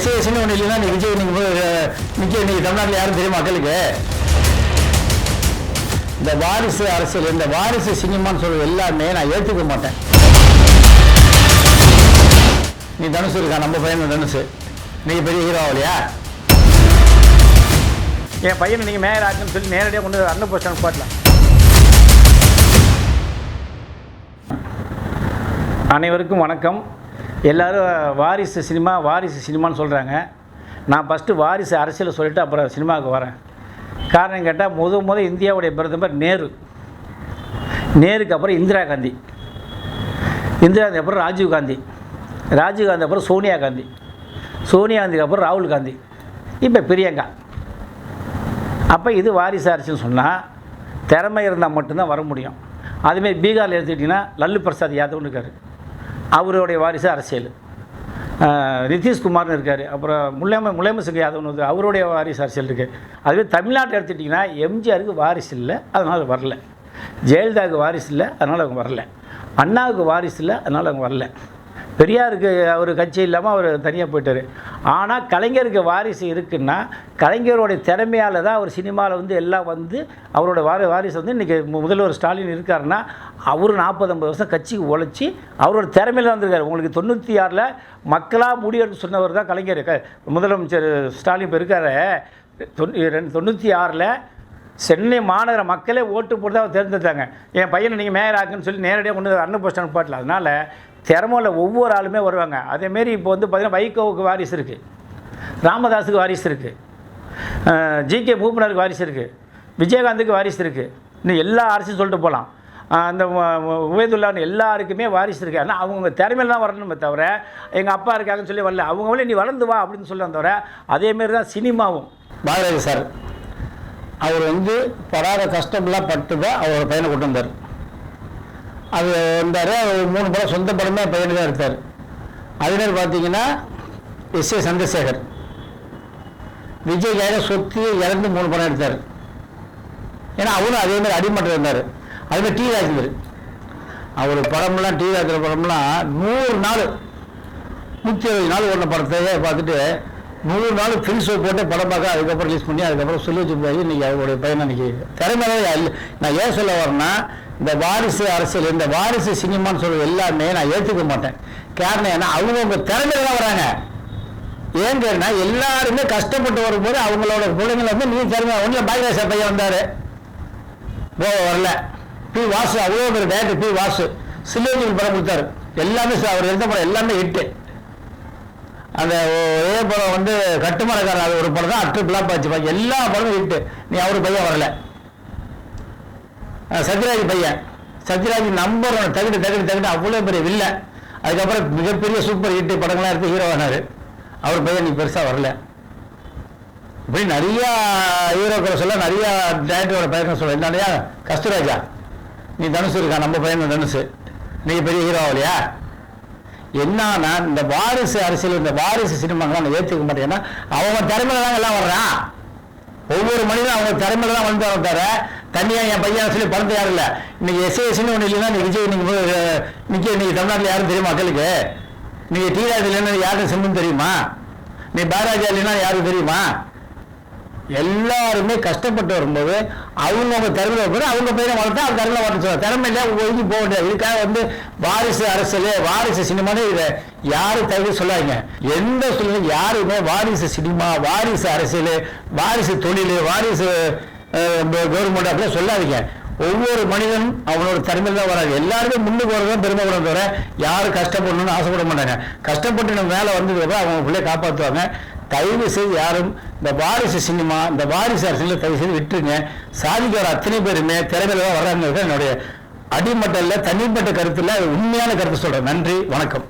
இல்லைன்னா நீ விஜய் நீங்கள் நிற்க இன்றைக்கி தமிழ்நாட்டில் யாரும் தெரியும் மக்களுக்கு? இந்த வாரிசு அரசியல் இந்த வாரிசு சினிமான்னு சொல்றது எல்லாமே நான் ஏற்றுக்க மாட்டேன். நீ தனுசு இருக்கா? நம்ம பையன் தனுசு. நீங்கள் பெரிய ஹீரோ இல்லையா என் பையனை நீங்கள் மேயர் ஆக்குன்னு சொல்லி நேரடியாக கொண்டு அண்ணன் அன்ன போஸ்ட் அனைவருக்கும் வணக்கம். எல்லாரும் வாரிசு சினிமா வாரிசு சினிமான்னு சொல்கிறாங்க நான் ஃபஸ்ட்டு வாரிசு அரசியலை சொல்லிவிட்டு அப்புறம் சினிமாவுக்கு வரேன். காரணம் கேட்டால் முத முத இந்தியாவுடைய பிரதமர் நேரு. நேருக்கு அப்புறம் இந்திரா காந்தி. இந்திரா காந்தி அப்புறம் ராஜீவ் காந்தி. ராஜீவ் காந்தி அப்புறம் சோனியா காந்தி. சோனியா காந்திக்கு அப்புறம் ராகுல் காந்தி. இப்போ பிரியங்கா. அப்போ இது வாரிசு அரசுன்னு சொன்னால் திறமை இருந்தால் மட்டும்தான் வர முடியும். அதுமாரி பீகாரில் எடுத்துக்கிட்டிங்கன்னா லல்லு பிரசாத் யாதவ்னு இருக்கார். அவருடைய வாரிசு அரசியல். நிதிஷ்குமார்னு இருக்கார். அப்புறம் முல்லைம முல்லைம சிங் யாதவ்னு வந்து அவருடைய வாரிசு அரசியல் இருக்குது அதுவே தமிழ்நாட்டை எடுத்துக்கிட்டிங்கன்னா எம்ஜிஆருக்கு வாரிசு இல்லை அதனால் வரல. ஜெயலலிதாவுக்கு வாரிசு இல்லை அதனால் அவங்க வரல. அண்ணாவுக்கு வாரிசு இல்லை அதனால் அவங்க வரல. பெரியாருக்கு அவர் கட்சி இல்லாமல் அவர் தனியாக போயிட்டார். ஆனால் கலைஞருக்கு வாரிசு இருக்குன்னா கலைஞருடைய திறமையால் தான் அவர் சினிமாவில் வந்து எல்லாம் வந்து அவரோட வாரி வாரிசு வந்து இன்றைக்கி முதல்வர் ஸ்டாலின் இருக்காருன்னா அவர் நாற்பது ஐம்பது வருஷம் கட்சிக்கு உழைச்சி அவரோட திறமையில தான் வந்திருக்காரு. உங்களுக்கு தொண்ணூற்றி ஆறில் மக்களாக முடிவெடுத்து சொன்னவர் தான் கலைஞர். முதலமைச்சர் ஸ்டாலின் இப்போ இருக்கார். தொண்ணூ ரெண்டு தொண்ணூற்றி ஆறில் சென்னை மாநகர மக்களே ஓட்டு போட்டு தான் அவர் தேர்ந்தெடுத்தாங்க. என் பையனை நீங்கள் மேயர் ஆக்குன்னு சொல்லி நேரடியாக கொண்டு வந்து அன்ன போஸ்ட் அனுப்பாட்டில் அதனால் திறமையில் ஒவ்வொரு ஆளுமே வருவாங்க. அதேமாரி இப்போ வந்து பார்த்திங்கன்னா வைகோவுக்கு வாரிசு இருக்குது ராமதாஸுக்கு வாரிசு இருக்குது ஜிகே பூபனருக்கு வாரிசு இருக்குது விஜயகாந்துக்கு வாரிசு இருக்குது இன்னும் எல்லா அரசும் சொல்லிட்டு போகலாம் அந்த உபயதுல்லான்னு எல்லாருக்குமே வாரிசு இருக்குது ஆனால் அவங்க திறமையில தான் வரணுமே தவிர எங்கள் அப்பா இருக்காங்கன்னு சொல்லி வரல. அவங்களே நீ வளர்ந்து வா அப்படின்னு சொல்லி தவிர அதேமாரி தான் சினிமாவும். பாரதி சார் அவர் வந்து படாத கஷ்டம்லாம் பட்டு தான் அவரோட பையனை கொண்டு வந்தார். அது வந்தார். அவர் மூணு படம் சொந்த படமே பையனு தான் எடுத்தார். அதே பார்த்தீங்கன்னா எஸ் ஏ சந்திரசேகர். விஜய்க்காக சொத்து இறந்து மூணு படம் எடுத்தார். ஏன்னா அவரும் அதே மாதிரி அடிமட்டம் இருந்தார். அதுமாதிரி டி ராஜேந்தர் அவர் படம்லாம் டி ராஜேந்திர படம்லாம் நூறு நாள் நூற்றி இருபது நாள் ஓடின படத்தையே பார்த்துட்டு நூறு நாள் ஃபில் ஷோ போட்டு படம் பார்க்க அதுக்கப்புறம் ரிலீஸ் பண்ணி அதுக்கப்புறம் சொல்லி வச்சு போய் இன்னைக்கு அவருடைய பையனை இன்னைக்கு திறமையாக இல்லை. நான் ஏன் சொல்ல வரேன்னா இந்த வாரிசு அரசியல் இந்த வாரிசு சினிமான்னு சொல்றது எல்லாமே நான் ஏற்றுக்க மாட்டேன். காரணம் ஏன்னா அவங்கவுங்க திறமையில தான் வராங்க. ஏன் கேட்டா எல்லாருமே கஷ்டப்பட்டு வரும்போது அவங்களோட பிள்ளைங்களை வந்து நீ திறமையா ஒன்றில் பாக்கியராஜா பையன் வந்தார். போக வரல. பி வாசு அவ்வளோ பேர் டேரக்டர் பி வாசு. சில்லேஜில் படம் கொடுத்தாரு. எல்லாமே அவர் எடுத்த படம் எல்லாமே ஹிட்டு அந்த ஒரே படம் வந்து கட்டுமரக்காரர் அது ஒரு படம் தான் அட்டு பிளாப் ஆச்சு எல்லா படமும் ஹிட்டு நீ அவர் பையன் வரல. சத்யராஜ் பையன். சத்யராஜ் நம்பர் ஒன் தகுடு தகுடு தகுடு. அவ்வளோ பெரிய வில்ல அதுக்கப்புறம் மிகப்பெரிய சூப்பர் ஹிட் படங்கள்லாம் எடுத்து ஹீரோவானார் அவர் பையன் நீ பெருசாக வரல. இப்படி நிறையா ஹீரோக்களை சொல்ல நிறையா டேரக்டரோட பையன் சொல்ல. என்னையா கஸ்தூராஜா? நீ தனுசு இருக்கா? நம்ம பையன் தனுசு. நீ பெரிய ஹீரோ ஆகலையா? என்னன்னா இந்த வாரிசு அரசியல் இந்த வாரிசு சினிமாங்களாம் நான் ஏற்றுக்க மாட்டேன். ஏன்னா அவங்க திறமையில தான் எல்லாம் வர்றான். ஒவ்வொரு மனிதனும் அவங்க திறமையில தான் வந்து தவிர தனியா என் பையன் சொல்லி பணத்தை யாரும் இல்லை. இன்னைக்கு எஸ்ஏஎஸ்னு ஒன்று இல்லைன்னா நீ விஜய் நீங்க போய், நிக்க இன்னைக்கு தமிழ்நாட்டில் யாரும் தெரியுமா மக்களுக்கு? நீங்க டிஆர் இல்லைன்னா யாருக்கு சிம்மன் தெரியுமா? நீ பாராஜா இல்லைன்னா யாரும் தெரியுமா? எல்லாருமே கஷ்டப்பட்டு வரும்போது அவங்கவுங்க திறமையில போய் அவங்க பையனை வளர்த்தா அவங்க திறமையில வளர்த்து திறமை இல்லையா ஒதுங்கி போக முடியாது இதுக்காக வந்து வாரிசு அரசியல் வாரிசு சினிமானே இதை யாரும் தவிர சொல்லாதீங்க. எந்த சூழ்நிலை யாருமே வாரிசு சினிமா வாரிசு அரசியல் வாரிசு தொழில் வாரிசு கவர்மெண்ட் அப்படிலாம் சொல்லாதீங்க. ஒவ்வொரு மனிதனும் அவனோட திறமையில் தான் வராது. எல்லாருமே முன்னுக்கு வரதான் பெருமைப்படும் தவிர யாரும் கஷ்டப்படணும்னு ஆசைப்பட மாட்டாங்க. கஷ்டப்பட்டு நம்ம மேலே வந்ததுக்கப்புறம் அவங்க பிள்ளைய காப்பாற்றுவாங்க தயவு செய்து யாரும் இந்த வாரிசு சினிமா இந்த வாரிசு அரசியல் தயவு செய்து விட்டுருங்க. சாதிக்கு அத்தனை பேருமே திறமையில் தான் வர்றாங்க என்னுடைய அடிமட்டல்ல தனிப்பட்ட கருத்தில் உண்மையான கருத்து சொல்கிறேன் நன்றி வணக்கம்.